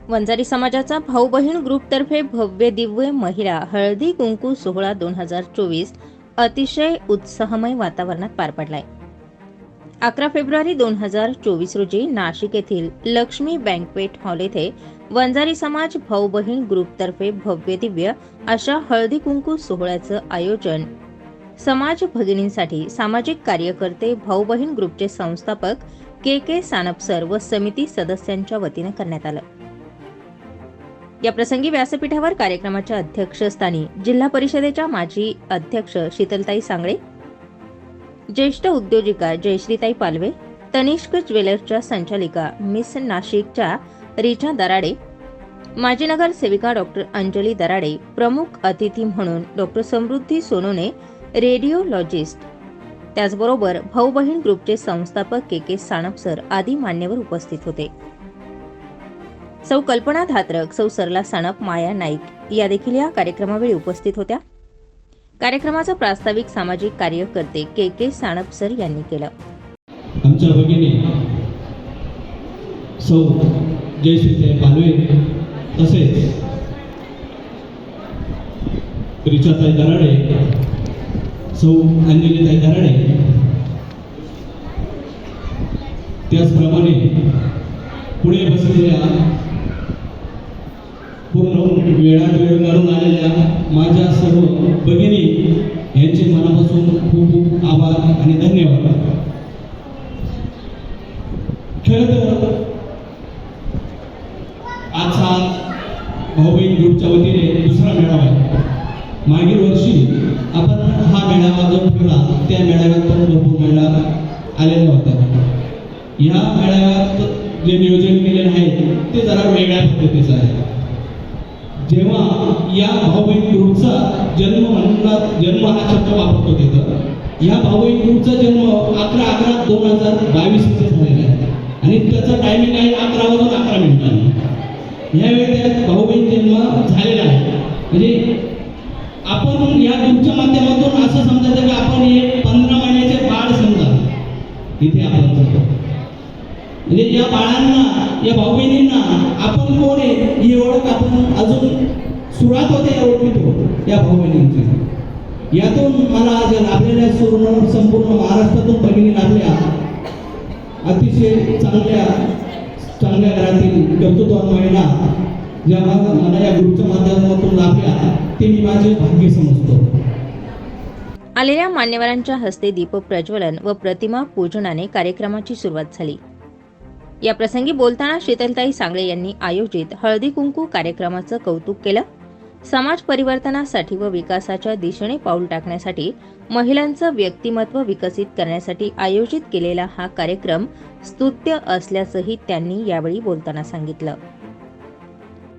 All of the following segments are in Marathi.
वंजारी समाजाचा भाऊ बहीण ग्रुपतर्फे भव्य दिव्य महिला हळदी कुंकू सोहळा दोन हजार चोवीस अतिशय उत्साहमय वातावरणात पार पडलाय. अकरा फेब्रुवारी दोन हजार चोवीस रोजी नाशिक येथील लक्ष्मी बँकवेट हॉल येथे वंजारी समाज भाऊ बहीण ग्रुपतर्फे भव्य दिव्य अशा हळदी कुंकू सोहळ्याचं आयोजन समाज भगिनींसाठी सामाजिक कार्यकर्ते भाऊ बहीण ग्रुपचे संस्थापक के के सानपसर व समिती सदस्यांच्या वतीने करण्यात आलं. या प्रसंगी व्यासपीठावर कार्यक्रमाच्या अध्यक्षस्थानी जिल्हा परिषदेच्या माजी अध्यक्ष शीतलताई सांगळे ज्येष्ठ उद्योजिका जयश्रीताई पालवे तनिष्क ज्वेलर्सच्या संचालिका मिस नाशिकच्या रिचा दराडे माजी नगरसेविका डॉक्टर अंजली दराडे प्रमुख अतिथी म्हणून डॉक्टर समृद्धी सोनोने रेडिओलॉजिस्ट त्याचबरोबर भाऊ बहीण ग्रुपचे संस्थापक के के साणपसर आदी मान्यवर उपस्थित होते. सौ कल्पना धात्रक सौ सरला साणप माया नाईक या देखील या कार्यक्रमावेळी उपस्थित होत्या. कार्यक्रमाचं प्रास्ताविक सामाजिक कार्यकर्ते के के साणप सर यांनी केलं. आमच्या भगिनी सौ जयश्रीताई पालवे तसेच रिचाताई दराडे सौ अंजलीताई दराडे त्याचप्रमाणे पुढे बसलेल्या पूर्ण वेळात वेळ काढून आलेल्या माझ्या सर्व भगिनी यांचे मनापासून खूप खूप आभार आणि धन्यवाद खरं तर आजचा भाऊबहीण ग्रुपच्या वतीने दुसरा मेळावा आहे मागील वर्षी आपण हा मेळावा जो ठेवला त्या मेळाव्यात पण भरपूर महिला आलेल्या होत्या या मेळाव्यात जे नियोजन केलेलं आहे ते जरा वेगळ्या पद्धतीचं आहे जेव्हा या भाऊबहीण ग्रुपचा जन्म म्हणला जन्म हा शब्द वापरतो तिथं. या भाऊबहीण जन्म अकरा अकरा दोन हजार बावीस झालेला आहे. आणि त्याचा टायमिंग आहे अकरा वाजून अकरा मिनिटांनी. यावेळी त्यात भाऊबहीण जन्म झालेला आहे. म्हणजे आपण या ग्रुपच्या माध्यमातून असं समजायचं की आपण हे पंधरा महिन्याचे बाळ समजा. इथे आपण म्हणजे या बाळांना या भाऊ बहिणींना आपण कोण आहे ही ओळख आपण अजून सुरुवात होते या ओळखीतो या भाऊ बहिणींची यातून मला आज लाभलेल्या सुवर्ण संपूर्ण महाराष्ट्रातून भगिनी लाभल्या अतिशय चांगल्या चांगल्या घरातील कर्तृत्वान महिला ज्या मला मला या ग्रुपच्या माध्यमातून लाभल्या ते मी माझे भाग्य समजतो. आलेल्या मान्यवरांच्या हस्ते दीप प्रज्वलन व प्रतिमा पूजनाने कार्यक्रमाची सुरुवात झाली. या प्रसंगी बोलताना शीतलताई सांगळे यांनी आयोजित हळदी कुंकू कार्यक्रमाचं कौतुक केलं. समाज परिवर्तनासाठी व विकासाच्या दिशेने पाऊल टाकण्यासाठी महिलांचं व्यक्तिमत्व विकसित करण्यासाठी आयोजित केलेला हा कार्यक्रम स्तुत्य असल्याचंही त्यांनी यावेळी बोलताना सांगितलं.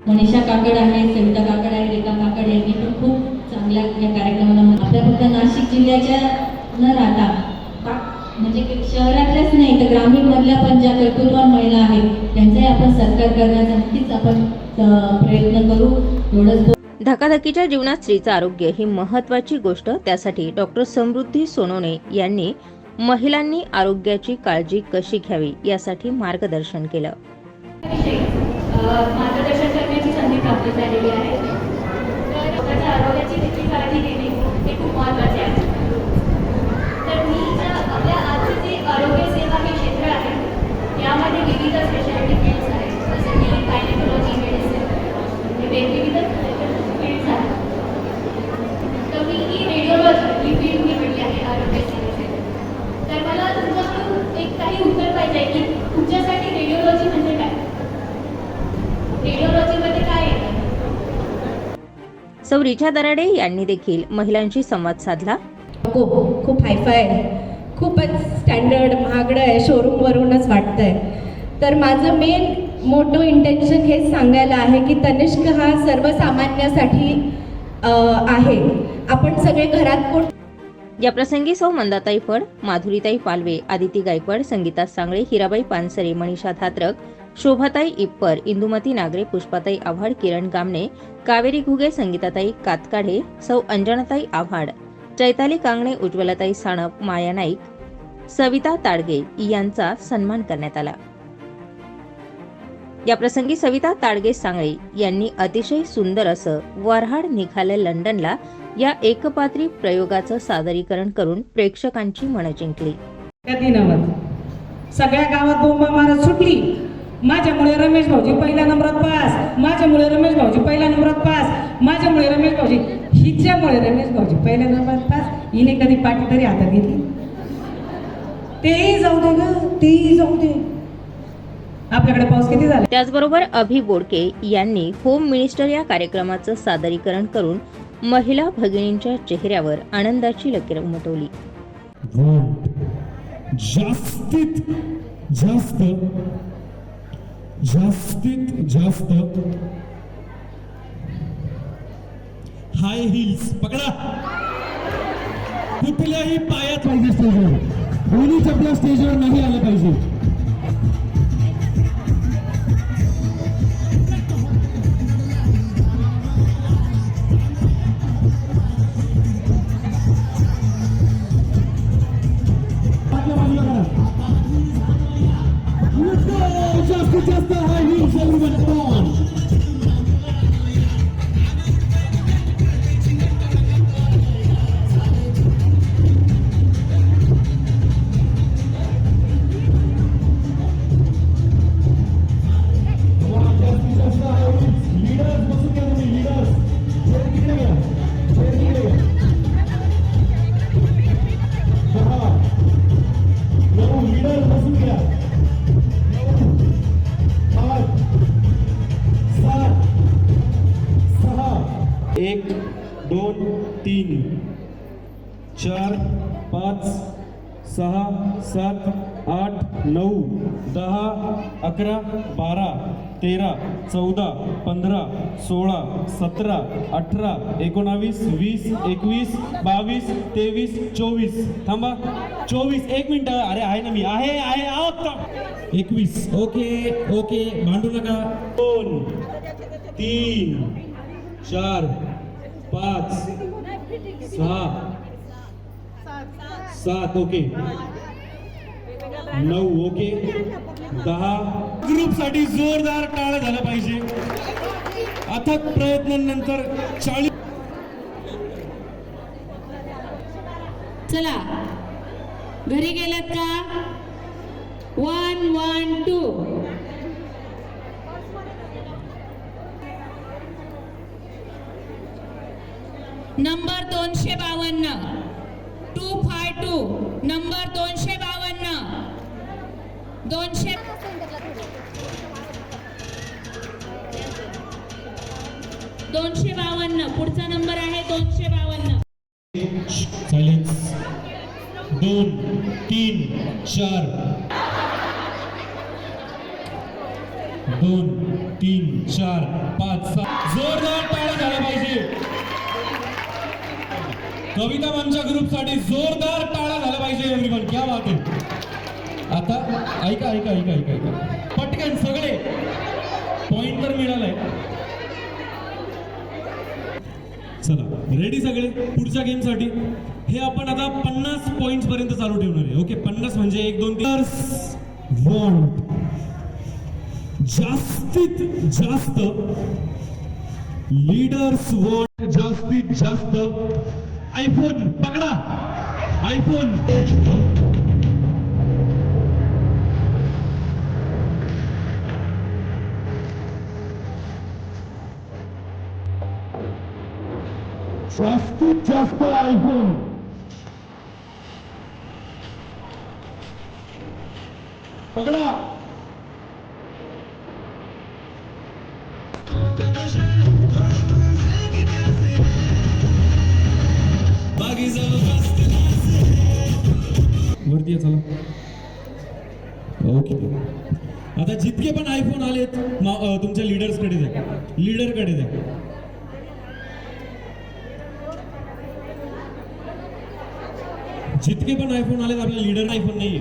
मनीषा काकड आहे सविता काकड आहे रेखा काकड यांनी पण खूप चांगल्या या कार्यक्रमाला आपल्या फक्त नाशिक जिल्ह्याच्या न राहता म्हणजे शहरातल्याच नाही तर ग्रामीण मधल्या पण ज्या कर्तृत्वान महिला आहेत त्यांचाही आपण सत्कार करण्याचा नक्कीच आपण प्रयत्न करू. एवढंच धकाधकीच्या जीवनात स्त्रीचं आरोग्य ही महत्वाची गोष्ट. त्यासाठी डॉक्टर समृद्धी सोनोने यांनी महिलांनी आरोग्याची काळजी कशी घ्यावी यासाठी मार्गदर्शन केलं. मार्गदर्शन करण्याची संधी प्राप्त झालेली आहे. तर आरोग्याची काळजी घेणे हे खूप महत्त्वाचे आहे तर मी ज्या आपल्या आजचे जे आरोग्य सेवा हे क्षेत्र आहे यामध्ये विविध स्पेशालिटी फील्ड्स आहेत जसे की गायनेकोलॉजी मेडिसिन हे वेगविविध फील्ड्स आहेत तर मी ही रेडिओलॉजी ही फील्ड निवडली आहे आरोग्य सेवेसाठी तर मला तुमच्याकडून एक काही उत्तर पाहिजे आहे की तुमच्यासाठी रेडिओलॉजी म्हणजे काय रेडिओलॉजीमध्ये काय येतं सौ रिचा दराडे यांनी देखील महिलांशी संवाद साधला. नको खूप हायफाय आहे. खूपच स्टँडर्ड महागडं आहे शोरूमवरूनच वाटतं आहे तर माझं मेन मोठं इंटेन्शन हेच सांगायला आहे की तनिष्क हा सर्वसामान्यासाठी आहे. आपण सगळे घरात कोण? या प्रसंगी सौ मंदाताई फड माधुरीताई पालवे आदिती गायकवाड संगीता सांगळे हिराबाई पानसरे मनीषा धात्रक शोभाताई इप्पर इंदुमती नागरे पुष्पाताई आव्हाड किरण गामणे कावेरी घुगे संगीताताई कातकाढे सौ अंजनाताई आव्हाड चैताली कांगणे उज्ज्वलाताई साणप माया नाईक सविता ताडगे यांचा सन्मान करण्यात आला. याप्रसंगी सविता ताडगे सांगळे यांनी अतिशय सुंदर असं वरहाड निघाले लंडनला या एकपात्री प्रयोगाचं सादरीकरण करून प्रेक्षकांची मनं जिंकली. सगळ्या गावात बोंबा मारत सुटली. माझ्यामुळे रमेश भाऊजी पहिल्या नंबरात पास. माझ्यामुळे रमेश भाऊजी पहिल्या नंबरात पास. माझ्यामुळे रमेश भाऊजी हिच्यामुळे रमेश भाऊजी पहिल्या नंबरात पास. हिने कधी पाठी तरी हातात घेतली तेही जाऊ दे ग तेही जाऊ दे. आपल्याकडे पाऊस किती झाला? त्याचबरोबर अभि बोडके यांनी होम मिनिस्टर या कार्यक्रमाचं सादरीकरण करून महिला भगिनींच्या चेहऱ्यावर आनंदाची लकीर उमटवली. जास्तीत जास्त जास्तीत जास्त. हाय हिल्स पकडा. कुठल्याही पायात पाहिजे स्टेजवर दोन्ही चपला स्टेजवर नाही आलं पाहिजे. चार पाच सहा सात आठ नऊ दहा अकरा बारा तेरा चौदा पंधरा सोळा सतरा अठरा एकोणावीस वीस एकवीस बावीस तेवीस चोवीस. थांबा. चोवीस. एक मिनिट. अरे आहे ना मी. आहे आहे. आहोत एकवीस. Okay okay. भांडू नका. दोन तीन चार पाच सहा सात ओके. नऊ ओके. दहा. ग्रुपसाठी जोरदार टाळ झालं पाहिजे. अथक प्रयत्नांनंतर चाळीस. चला. घरी गेलात का? वन वन टू नंबर दोनशे बावन्न. टू फाय टू नंबर दोनशे बावन्न. दोनशे दोनशे बावन्न. पुढचा नंबर आहे दोनशे बावन्न. दोन तीन चार. दोन तीन चार पाच सहा. जोरदार टाळ्या झाला पाहिजे. कविता मंचा ग्रुपसाठी जोरदार टाळा झाला पाहिजे एव्हरीवन क्या बात आहे. आता ऐका ऐका ऐका ऐका ऐका. पटकन सगळे. पॉइंट तर मिळालाय. चला रेडी सगळे? पुढच्या गेमसाठी. हे आपण आता पन्नास पॉइंट पर्यंत चालू ठेवणार आहे. ओके पन्नास म्हणजे एक दोन तीन. वॉन्ट जास्तीत जास्त लीडर्स वॉन्ट जास्तीत जास्त आयफोन पकडा. आयफोन जास्तीत जास्त आयफोन पकडा. वरती आहे चला. ओके आता जितके पण आयफोन आलेत तुमच्या लिडर्सकडे द्या. लीडरकडे द्या. जितके पण आयफोन आलेत आपल्या लीडर आयफोन नाहीये.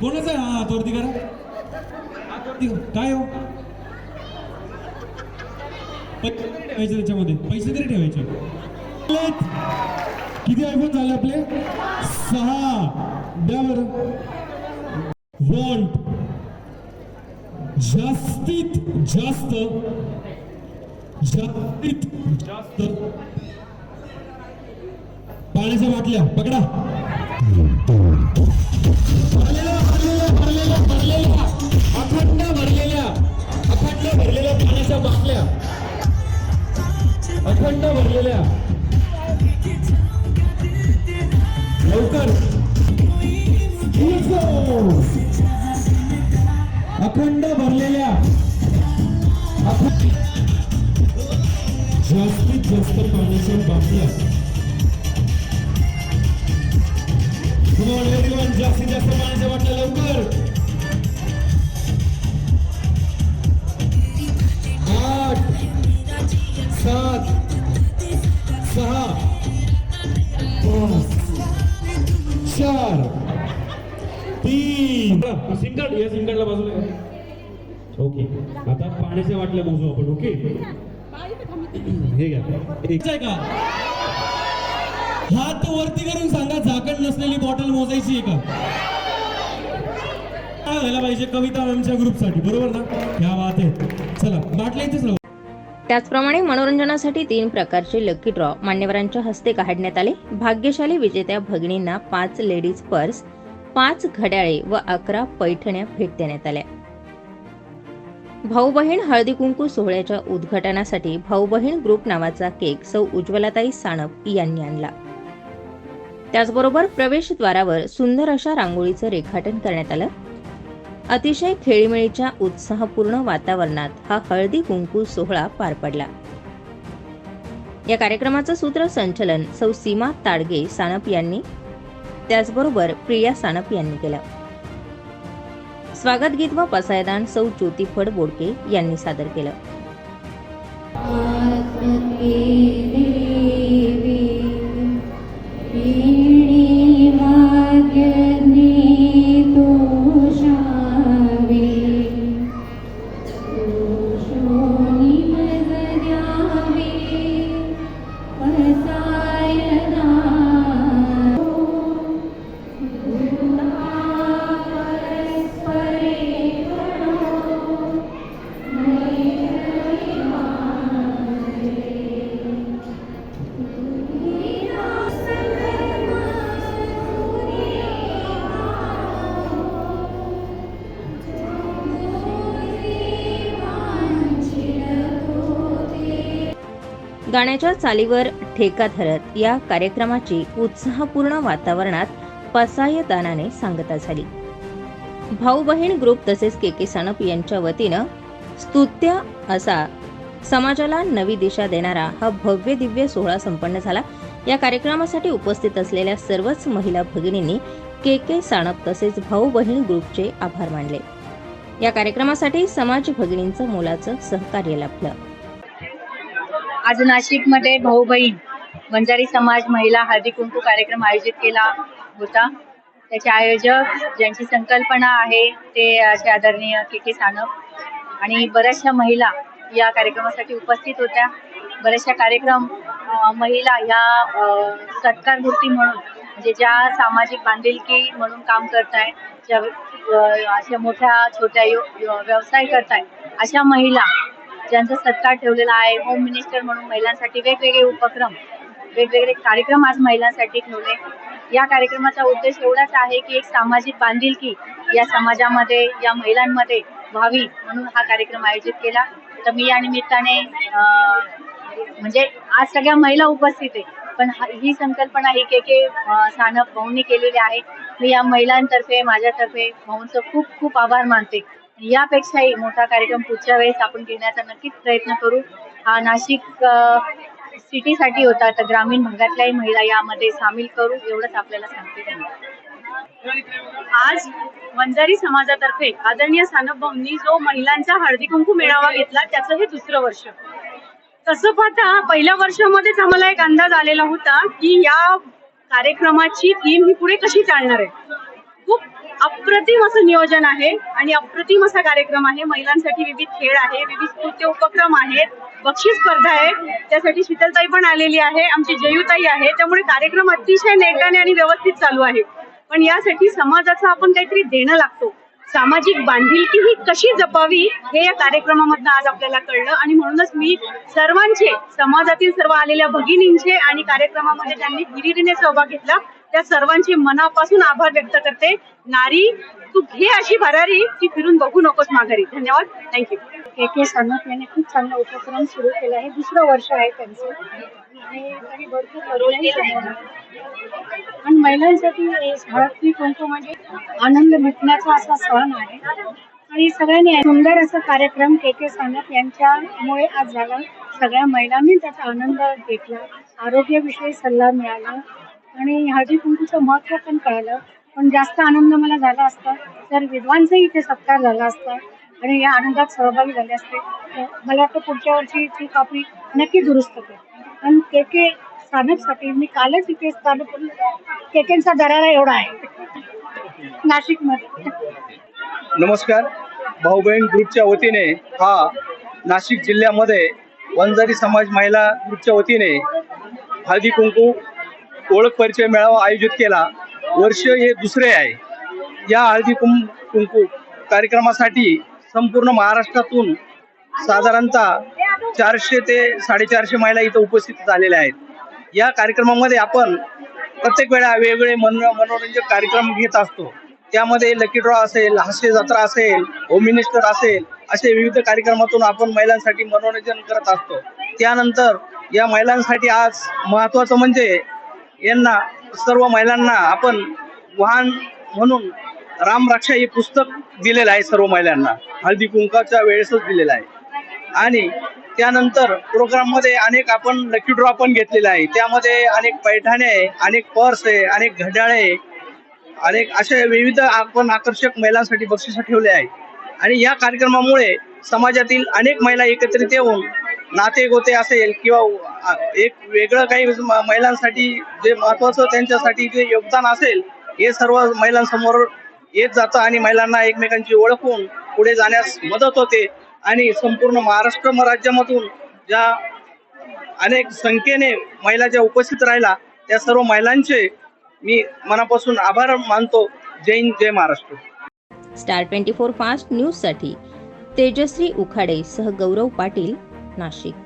कोणाचा आहे? हा हातवरती करा. काय हो? पैसे तरी ठेवायचे त्याच्यामध्ये. पैसे तरी ठेवायचे. किती आयफोन झाले आपले? सहा. बरं वॉन्ट जास्तीत जास्त जास्तीत जास्त पाण्याच्या पकडा. भरलेल्या भरलेल्या भरलेल्या भरलेल्या. अखंड भरलेल्या अखंड भरलेल्या अखंड! अखंड भरलेल्या जास्तीत जास्त पाण्याच्या बाटल्या जास्तीत जास्त पाण्याच्या बाटल्या लवकर आठ, सात, सहा चार तीन. सिम कार्ड या सिम कार्डला बाजूला ओके. आता पाण्याच्या वाटल्या मोजू आपण ओके? हे घ्या. एक आहे का? हात वरती करून सांगा झाकण नसलेली बॉटल मोजायची आहे का? काय व्हायला पाहिजे कविता आमच्या ग्रुपसाठी बरोबर ना? ह्या वात आहे चला बाटल्या इथेच राहू त्याचप्रमाणे मनोरंजनासाठी तीन प्रकारचे लकी ड्रॉ मान्यवरांच्या हस्ते काढण्यात आले. भाग्यशाली विजेत्या भगिनींना पाच लेडीज पर्स पाच घड्याळे व अकरा पैठण्या भेट देण्यात आल्या. भाऊ बहीण हळदी कुंकू सोहळ्याच्या उद्घाटनासाठी भाऊ बहीण ग्रुप नावाचा केक सौ उज्ज्वलाताई सानप यांनी आणला. त्याचबरोबर प्रवेशद्वारावर सुंदर अशा रांगोळीचं रेखाटन करण्यात आलं. अतिशय खेळीमेळीच्या उत्साहपूर्ण वातावरणात हा हळदी कुंकू सोहळा पार पडला. या कार्यक्रमाचं सूत्रसंचलन सौ सीमा ताडगे सानप यांनी त्याचबरोबर प्रिया सानप यांनी केलं. स्वागत गीत व पसायदान सौ ज्योती फड बोडके यांनी सादर केलं. गाण्याच्या चालीवर ठेका धरत या कार्यक्रमाची उत्साहपूर्ण वातावरणात पसायदानाने सांगता झाली. भाऊ बहीण ग्रुप तसेच के के सानप यांच्या वतीनं स्तुत्य असा समाजाला नवी दिशा देणारा हा भव्य दिव्य सोहळा संपन्न झाला. या कार्यक्रमासाठी उपस्थित असलेल्या सर्वच महिला भगिनींनी के के साणप तसेच भाऊ बहीण ग्रुपचे आभार मानले. या कार्यक्रमासाठी समाज भगिनींचं मोलाचं सहकार्य लाभलं. आज नाशिकमध्ये भाऊ बहीण बंजारी समाज महिला हळदी कुंकू कार्यक्रम आयोजित केला होता. त्याचे आयोजक ज्यांची संकल्पना आहे ते असे आदरणीय के के सानप आणि बऱ्याचशा महिला या कार्यक्रमासाठी उपस्थित होत्या. बऱ्याचशा कार्यक्रम महिला ह्या सत्कार मूर्ती म्हणून म्हणजे ज्या सामाजिक बांधिलकी म्हणून काम करताय ज्या अशा मोठ्या छोट्या व्यवसाय करताय अशा महिला ज्यांचा सत्कार ठेवलेला आहे होम मिनिस्टर म्हणून महिलांसाठी वेगवेगळे उपक्रम वेगवेगळे कार्यक्रम आज महिलांसाठी ठेवले. या कार्यक्रमाचा उद्देश एवढाच आहे की एक सामाजिक बांधिलकी या समाजामध्ये या महिलांमध्ये व्हावी म्हणून हा कार्यक्रम आयोजित केला. तर मी या निमित्ताने म्हणजे आज सगळ्या महिला उपस्थित आहे पण ही संकल्पना ही के के सानप भाऊंनी केलेली आहे. मी या महिलांतर्फे माझ्यातर्फे भाऊंचं खूप खूप आभार मानते. यापेक्षाही मोठा कार्यक्रम पुढच्या वेळेस आपण घेण्याचा नक्कीच प्रयत्न करू. हा नाशिक सिटीसाठी होता तर ग्रामीण भागातल्याही महिला यामध्ये सामील करू एवढंच आपल्याला सांगते आज वंजारी समाजातर्फे आदरणीय सानपभाऊंनी जो महिलांचा हळदी कुंकू मेळावा घेतला त्याचं हे दुसरं वर्ष. तसं पाहता पहिल्या वर्षामध्येच आम्हाला एक अंदाज आलेला होता की या कार्यक्रमाची थीम ही पुढे कशी चालणार आहे. खूप अप्रतिम असं नियोजन आहे आणि अप्रतिम असा कार्यक्रम आहे. महिलांसाठी विविध खेळ आहे विविध कृत्य उपक्रम आहेत बक्षीस स्पर्धा आहे. त्यासाठी शीतलताई पण आलेली आहे आमची जयूताई आहे. त्यामुळे कार्यक्रम अतिशय नेटाने आणि व्यवस्थित चालू आहे. पण यासाठी समाजाचं आपण काहीतरी देणं लागतो. सामाजिक बांधिलकी ही कशी जपावी हे या कार्यक्रमामधनं आज आपल्याला कळलं आणि म्हणूनच मी सर्वांचे समाजातील सर्व आलेल्या भगिनींचे आणि कार्यक्रमामध्ये त्यांनी हिरिरीने सहभाग घेतला. त्या सर्वांची मनापासून आभार व्यक्त करते. नारी तू घे अशी भरारी की फिरून बघू नकोस माघारी. धन्यवाद. थँक्यू के के सानप यांनी खूप चांगला उपक्रम सुरू केला आहे. दुसरं वर्ष आहे त्यांचं. आणि त्यांनी भरपूर घडवलंही आणि महिलांसाठी हे कुंकू म्हणजे आनंद मिटण्याचा असा सण आहे. आणि सगळ्यांनी सुंदर असा कार्यक्रम के के सानप यांच्यामुळे आज झाला. सगळ्या महिलांनी त्याचा आनंद घेतला. आरोग्याविषयी सल्ला मिळाला. आणि हळदी कुंकूचं महत्त्व पण कळलं. पण जास्त आनंद मला झाला असता. तर विद्वांचाही इथे सत्कार झाला असता. आणि या आनंदात सहभागी झाले असते. मला वाटतं पुढच्या वर्षी ती कॉपी नक्की दुरुस्त करेल आणि के के स्थानकसाठी मी कालच इथे स्थानक केकेंचा दरारा एवढा आहे. नाशिकमध्ये. नमस्कार. भाऊ बहीण ग्रुपच्या वतीने हा नाशिक जिल्ह्यामध्ये वंजारी समाज महिला ग्रुपच्या वतीने हळदी कुंकू ओळख परिचय मेळावा आयोजित केला. वर्ष हे दुसरे आहे. या हळदी कुंभ कुंकू कार्यक्रमासाठी संपूर्ण महाराष्ट्रातून साधारणतः चारशे ते साडेचारशे महिला इथं उपस्थित झालेल्या आहेत. या कार्यक्रमामध्ये आपण प्रत्येक वेळा वेगवेगळे मन मनोरंजक कार्यक्रम घेत असतो. त्यामध्ये लकी ड्रॉ असेल हास्य जत्रा असेल होम मिनिस्टर असेल असे विविध कार्यक्रमातून आपण महिलांसाठी मनोरंजन करत असतो. त्यानंतर या महिलांसाठी आज महत्त्वाचं म्हणजे यांना सर्व महिलांना आपण वाहन म्हणून राम रक्षा हे पुस्तक दिलेलं आहे सर्व महिलांना. हळदी कुंकाच्या वेळेसच दिलेलं आहे. आणि त्यानंतर प्रोग्राममध्ये अनेक आपण लकी ड्रॉ पण घेतलेला आहे. त्यामध्ये अनेक पैठाणे आहे अनेक पर्स आहे अनेक घड्याळे अनेक असे विविध आपण आकर्षक महिलांसाठी बक्षिसं ठेवले आहे. आणि या कार्यक्रमामुळे समाजातील अनेक महिला एकत्रित येऊन नाते गोते असेल किंवा एक वेगळं काही महिलांसाठी जे महत्वाचं त्यांच्यासाठी जे योगदान असेल हे सर्व महिलांसमोर येत जातं आणि महिलांना एकमेकांची ओळखून पुढे जाण्यास मदत होते. आणि संपूर्ण महाराष्ट्र राज्यामधून ज्या अनेक संख्येने महिला ज्या उपस्थित राहिला त्या सर्व महिलांचे मी मनापासून आभार मानतो. जय हिंद जय Maharashtra. Star twenty four fast न्यूजसाठी तेजश्री उखाडे सह गौरव पाटील नाशिक